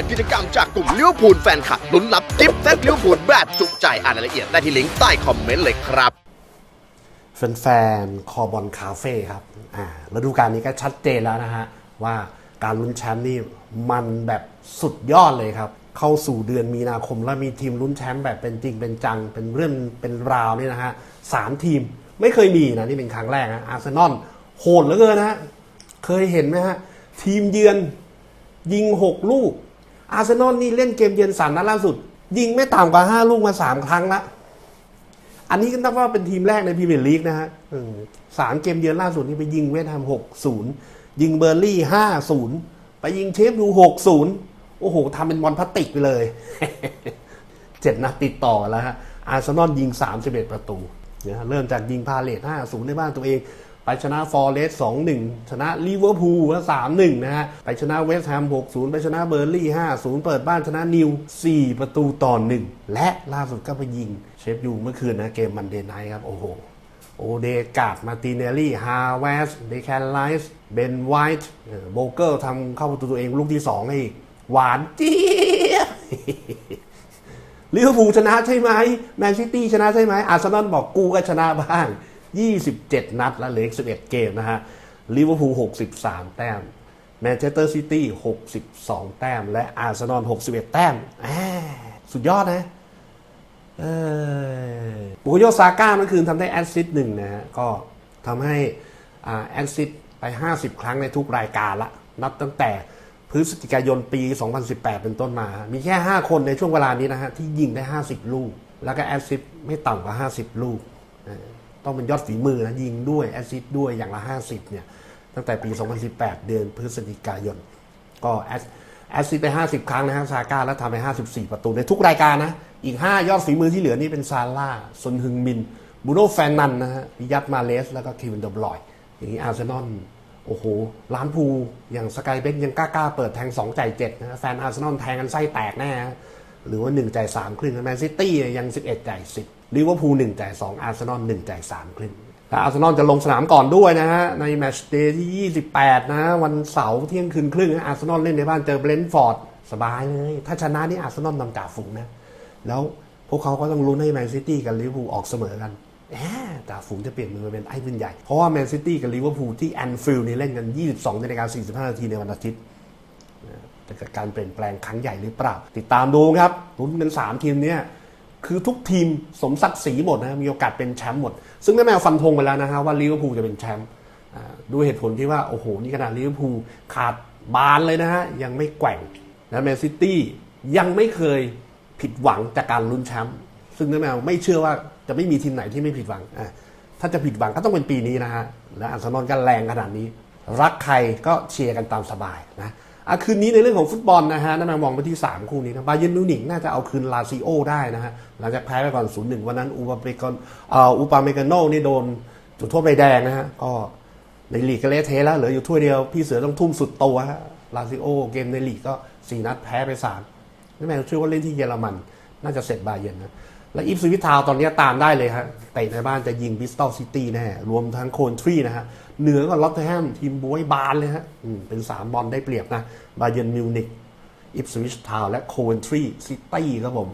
านกิจกรรมจากกลุ่มลิเวพูลแฟนคลับลุ้นรับกิฟต์เซตลิเวพูลแบบจุใจอ่านรายละเอียดได้ที่ลิงก์ใต้คอมเมนต์เลยครับแฟนๆคอบอลคาเฟ่ครับอ่าฤดูกาลนี้ก็ชัดเจนแล้วนะฮะ ว่าการลุ้นแชมป์นี่มันแบบสุดยอดเลยครับ เข้าสู่เดือนมีนาคมแล้วมีทีมลุ้นแชมป์แบบเป็นจริงเป็นจัง เป็นเรื่องเป็นราวนี่นะฮะสามทีมไม่เคยมีนะ นี่เป็นครั้งแรกนะอาร์เซนอลโหดเหลือเกินนะฮะ เคยเห็นไหมฮะ ทีมเยือนยิง6ลูก อาร์เซนอลนี่เล่นเกมเยือนสามนัดล่าสุด ยิงไม่ต่ำกว่า5ลูกมา3ครั้งละอันนี้ก็นับว่าเป็นทีมแรกในพรีเมียร์ลีกนะฮะอืมสามเกมเยือนล่าสุดนี่ไปยิงเวสต์แฮมหกศูนย์ยิงเบอร์ลี่ห้าศูนย์ไปยิงเชฟดูหกศูนย์โอ้โหทำเป็นบอลพลาสติกไปเลยเจ็ดนัดติดต่อแล้วฮะอาร์เซนอลยิง 31 ประตูนะฮะเริ่มจากยิงพาเลท5-0 ในบ้านตัวเอง ไปชนะฟอร์เรสต์2-1ชนะลิเวอร์พูล3-1นะฮะ ไปชนะเวสต์แฮม6-0ไปชนะเบอร์ลี่5-0เปิดบ้านชนะนิว4ประตูต่อ1และล่าสุดก็ไปยิงเชฟยูเมื่อคืนนะเกมมันเดย์ไนท์ครับ โอ้โหโอเดกาดมาติเนลลี่ฮาเวสเดแคนไลส์เบนไวท์โบเกอร์ทำเข้าประตูตัวเองลูกที่2ให้อีก หวานจี๊ลิเวอร์พูลชนะใช่ไหมแมนซิตี้ชนะใช่ไหมอาร์เซนอลบอกกูก็ชนะบ้าง 27 นัดแล้วเหลืออีก11 เกมนะฮะลิเวอร์พูล63 แต้มแมนเชสเตอร์ซิตี้62 แต้ม และอาร์เซนอล61 แต้มแหมสุดยอดนะบุคโยซาก้าเมื่อคืนทำได้แอสซิสต์หนึ่งนะฮะก็ทำให้แอสซิสต์ไป 50 ครั้งในทุกรายการละ นับตั้งแต่พฤศจิกายนปี 2018 เป็นต้นมา มีแค่ 5 คนในช่วงเวลานี้นะฮะ ที่ยิงได้ 50 ลูก แล้วก็แอสซิสต์ไม่ต่ำกว่า 50 ลูก ต้องเป็นยอดฝีมือนะยิงด้วยแอซิสด้วยอย่างละ 50เนี่ยตั้งแต่ปี 2018 เดือนพฤศจิกายน ก็แอสแอสซิสต์ไป 50 ครั้งนะฮะซาก้าแล้วทำไป 54 ประตูในทุกรายการนะ อีก 5 ยอดฝีมือที่เหลือนี่เป็นซาร่าซนฮึงมิน บูโน่แฟนนันนะฮะปิยัตมาเลส แล้วก็เควินเดอบลอย อย่างนี้อาร์เซนอลโอ้โห ล้านภูอย่างสกายเบกยังกล้าๆ เปิดแทง 2 จ่าย7นะแฟนอาร์เซนอลแทงกันไส้แตกแน่ หรือว่า 1 จ่าย3ครึ่งแมนซิตี้ยัง 11 จ่าย10 ลิเวอร์พูล1จ่าย2อาร์เซนอล1จ่าย3ครึ่งและอาร์เซนอลจะลงสนามก่อนด้วยนะฮะ ในแมตช์เดย์ที่ 28 นะวันเสาร์เที่ยงคืนครึ่งอาร์เซนอลเล่นในบ้านเจอเบรนท์ฟอร์ด สบายเลย ถ้าชนะนี่อาร์เซนอลนำจ่าฝูงนะ แล้วพวกเขาก็ต้องลุ้นให้แมนซิตี้กับลิเวอร์พูลออกเสมอกันแหมจ่าฝูงจะเปลี่ยนมือมาเป็นไอ้วินใหญ่ เพราะว่าแมนซิตี้กับลิเวอร์พูลที่แอนฟิลด์นี่เล่นกัน 22นาฬิกา45 นาทีในวันอาทิตย์จะเกิดการเปลี่ยนแปลงครั้งใหญ่หรือเปล่า ติดตามดูครับลุ้นกัน3ทีมเนี้ย คือทุกทีมสมศักดิ์ศรีหมดนะมีโอกาสเป็นแชมป์หมด ซึ่งได้แมวฟันธงไปแล้วนะฮะว่าลิเวอร์พูลจะเป็นแชมป์ด้วยเหตุผลที่ว่า โอ้โห นี่ขนาดลิเวอร์พูลขาดบานเลยนะฮะ ยังไม่แกว่งนะแมนซิตี้ยังไม่เคยผิดหวังจากการลุ้นแชมป์ซึ่งได้แมวไม่เชื่อว่าจะไม่มีทีมไหนที่ไม่ผิดหวังอะถ้าจะผิดหวังก็ต้องเป็นปีนี้นะฮะและอาร์เซนอลก็แรงขนาดนี้ รักใครก็เชียร์กันตามสบายนะ อะคืนนี้ในเรื่องของฟุตบอลนะฮะนั่นมามองไปที่ 3 คู่นี้นะบาเยนมิวนิกน่าจะเอาคืนลาซิโอได้นะฮะหลังจากแพ้ไปก่อน 0-1 วันนั้นอูปาเมกอนเอ่ออูปาเมกาโนนี่โดนจุดโทษใบแดงนะฮะก็ในลีกก็เละเทะแล้วเหลืออยู่ถ้วยเดียวพี่เสือต้องทุ่มสุดตัวฮะลาซิโอเกมในลีกก็ 4 นัดแพ้ไป3นั่นหมายเชื่อว่าเล่นที่เยอรมัน น่าจะเสร็จบาเยนนะและอีฟสวิตทาวตอนนี้ตามได้เลยฮะ เตะในบ้านจะยิงบิสตอลซิตี้แน่รวมทั้งโคนทรีนะฮะเหนือกว่าลอตเทอร์แฮมทีมบวยบานเลยฮะเป็น 3 บอลได้เปรียบนะบาเยนมิวนิกอิปสวิชทาวและโคนทรีซิตี้ครับผม